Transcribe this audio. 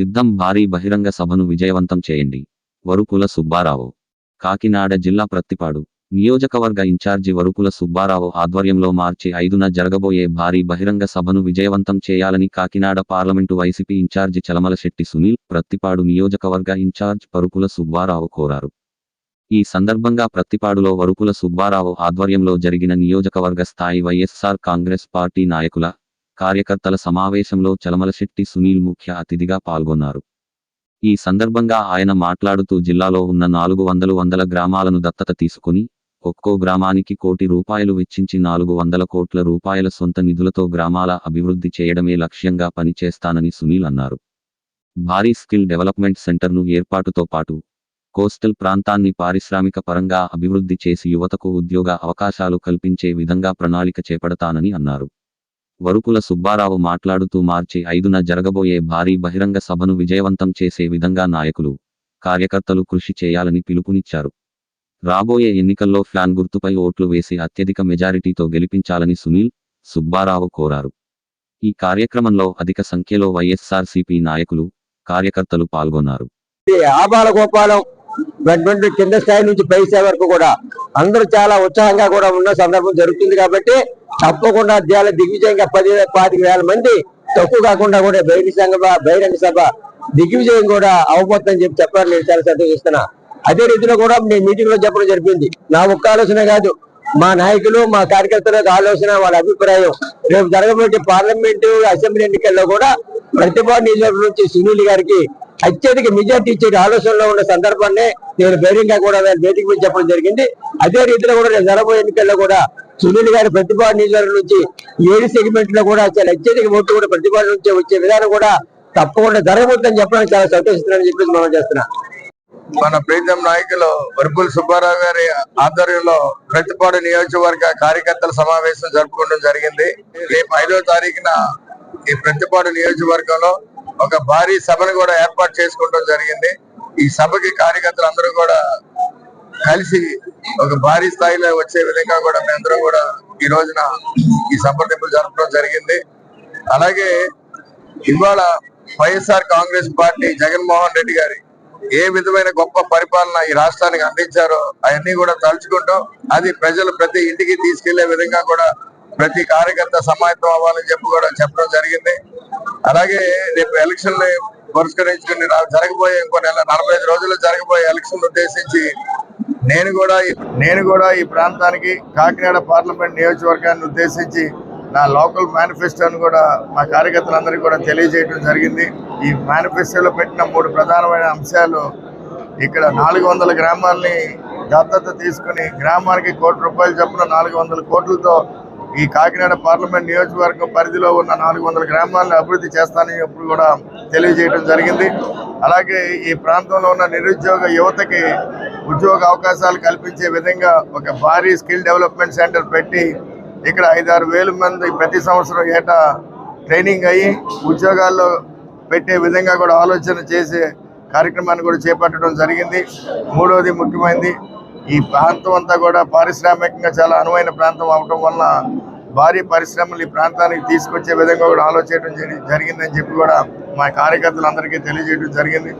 సిద్ధం భారీ బహిరంగ సభను విజయవంతం చేయండి. వరుకుల సుబ్బారావు. కాకినాడ జిల్లా ప్రత్తిపాడు. నియోజకవర్గ ఇన్ఛార్జి వరుకుల సుబ్బారావు ఆధ్వర్యంలో మార్చి ఐదున జరగబోయే భారీ బహిరంగ సభను విజయవంతం చేయాలని Kakinada parliament YCP incharge Chalamala Setti Sunil Prathipadu నియోజకవర్గ ఇన్ఛార్జ్ పరుకుల సుబ్బారావు కోరారు. ఈ సందర్భంగా ప్రత్తిపాడులో వరుకుల సుబ్బారావు ఆధ్వర్యంలో జరిగిన నియోజకవర్గ స్థాయి వైఎస్సార్ కాంగ్రెస్ పార్టీ నాయకుల కార్యకర్తల సమావేశంలో చలమలశెట్టి సునీల్ ముఖ్య అతిథిగా పాల్గొన్నారు. ఈ సందర్భంగా ఆయన మాట్లాడుతూ జిల్లాలో ఉన్న నాలుగు వందలు వందల గ్రామాలను దత్తత తీసుకుని ఒక్కో గ్రామానికి కోటి రూపాయలు వెచ్చించి నాలుగు వందల కోట్ల రూపాయల సొంత నిధులతో గ్రామాల అభివృద్ధి చేయడమే లక్ష్యంగా పనిచేస్తానని సునీల్ అన్నారు. భారీ స్కిల్ డెవలప్మెంట్ సెంటర్ను ఏర్పాటుతో పాటు కోస్టల్ ప్రాంతాన్ని పారిశ్రామిక పరంగా అభివృద్ధి చేసి యువతకు ఉద్యోగ అవకాశాలు కల్పించే విధంగా ప్రణాళిక చేపడతానని అన్నారు. వరుకుల సుబ్బారావు మాట్లాడుతూ మార్చి ఐదున జరగబోయే భారీ బహిరంగ సభను విజయవంతం చేసే విధంగా నాయకులు కార్యకర్తలు కృషి చేయాలని పిలుపునిచ్చారు. రాబోయే ఎన్నికల్లో ఫ్యాన్ గుర్తుపై ఓట్లు వేసి అత్యధిక మెజారిటీతో గెలిపించాలని సునీల్ సుబ్బారావు కోరారు. ఈ కార్యక్రమంలో అధిక సంఖ్యలో వైఎస్ఆర్సీపీ నాయకులు కార్యకర్తలు పాల్గొన్నారు. ఆబాల గోపాలం అటువంటి కింద స్థాయి నుంచి పై స్థాయి వరకు కూడా. అందరూ చాలా ఉత్సాహంగా కూడా ఉన్న సందర్భం జరుగుతుంది కాబట్టి తప్పకుండా చాలా దిగ్విజయంగా పది పాతిక వేల మంది తక్కువ కాకుండా కూడా బహిరంగ సంఘ బహిరంగ సభ దిగ్విజయం కూడా అవబోతుందని చెప్పి చెప్పాలని నేను చాలా సంతోషిస్తున్నా అదే రీతిలో కూడా నేను మీటింగ్లో చెప్పడం జరిపింది. నా ఒక్క ఆలోచన కాదు. మా నాయకులు మా కార్యకర్తల ఆలోచన వాళ్ళ అభిప్రాయం. రేపు జరగబోయే పార్లమెంటు అసెంబ్లీ ఎన్నికల్లో కూడా ప్రతిభా నియోజకవర్గం నుంచి సునీల్ గారికి అత్యధిక మెజార్టీ ఇచ్చే ఆలోచనలో ఉన్న సందర్భాన్ని నేను ధైర్యంగా కూడా వేదిక మీద చెప్పడం జరిగింది. అదే రీతిలో కూడా రేపు జరగబోయే ఎన్నికల్లో కూడా సునీల్ గారి ప్రతిపాడు నియోజకవర్గం నుంచి ఏడు సెగ్మెంట్లో కూడా చాలా అత్యధిక ఓట్లు కూడా ప్రతిపాడు నుంచి వచ్చే విధానం కూడా తప్పకుండా జరగబోతుందని చెప్పడానికి చాలా సంతోషిస్తున్నానని చెప్పేసి మనం చేస్తున్నా. మన ప్రీతం నాయకులు వర్పుల్ సుబ్బారావు గారి ఆధ్వర్యంలో ప్రతిపాడు నియోజకవర్గ కార్యకర్తల సమావేశం జరుపుకోవడం జరిగింది. రేపు ఐదో తారీఖున ఈ ప్రతిపాడు నియోజకవర్గంలో ఒక భారీ సభను కూడా ఏర్పాటు చేసుకోవడం జరిగింది. ఈ సభకి కార్యకర్తలు అందరూ కూడా కలిసి ఒక భారీ స్థాయిలో వచ్చే విధంగా కూడా మేమందరం కూడా ఈ రోజున ఈ సంప్రదింపులు జరపడం జరిగింది. అలాగే ఇవాళ వైఎస్ఆర్ కాంగ్రెస్ పార్టీ జగన్మోహన్ రెడ్డి గారి ఏ విధమైన గొప్ప పరిపాలన ఈ రాష్ట్రానికి అందించారో అవన్నీ కూడా తలుచుకుంటాం. అది ప్రజలు ప్రతి ఇంటికి తీసుకెళ్ళే విధంగా కూడా ప్రతి కార్యకర్త సమాయత్తం అవ్వాలని చెప్పి కూడా చెప్పడం జరిగింది. అలాగే రేపు ఎలక్షన్ పురస్కరించుకుని రా- జరగబోయే ఇంకో నెల నలభై ఐదు రోజుల్లో జరగబోయే ఎలక్షన్ ఉద్దేశించి నేను కూడా నేను కూడా ఈ ప్రాంతానికి కాకినాడ పార్లమెంట్ నియోజకవర్గాన్ని ఉద్దేశించి నా లోకల్ మేనిఫెస్టోని కూడా మా కార్యకర్తలందరికీ కూడా తెలియజేయడం జరిగింది. ఈ మేనిఫెస్టోలో పెట్టిన మూడు ప్రధానమైన అంశాలు ఇక్కడ నాలుగు వందల గ్రామాలని దత్తత తీసుకుని గ్రామానికి కోటి రూపాయలు చొప్పున నాలుగు వందల కోట్లతో ఈ కాకినాడ పార్లమెంట్ నియోజకవర్గం పరిధిలో ఉన్న నాలుగు వందల గ్రామాలను అభివృద్ధి చేస్తానని ఇప్పుడు కూడా తెలియజేయడం జరిగింది. అలాగే ఈ ప్రాంతంలో ఉన్న నిరుద్యోగ యువతకి ఉద్యోగ అవకాశాలు కల్పించే విధంగా ఒక భారీ స్కిల్ డెవలప్మెంట్ సెంటర్ పెట్టి ఇక్కడ ఐదారు వేల మంది ప్రతి సంవత్సరం ఏటా ట్రైనింగ్ అయ్యి ఉద్యోగాల్లో పెట్టే విధంగా కూడా ఆలోచన చేసే కార్యక్రమాన్ని కూడా చేపట్టడం జరిగింది. మూడవది ముఖ్యమైనది ఈ ప్రాంతం అంతా కూడా పారిశ్రామికంగా చాలా అనువైన ప్రాంతం అవటం వలన భారీ పరిశ్రమలు ఈ ప్రాంతానికి తీసుకొచ్చే విధంగా కూడా ఆలోచించడం జరిగిందని చెప్పి కూడా మా కార్యకర్తలందరికీ తెలియజేయడం జరిగింది.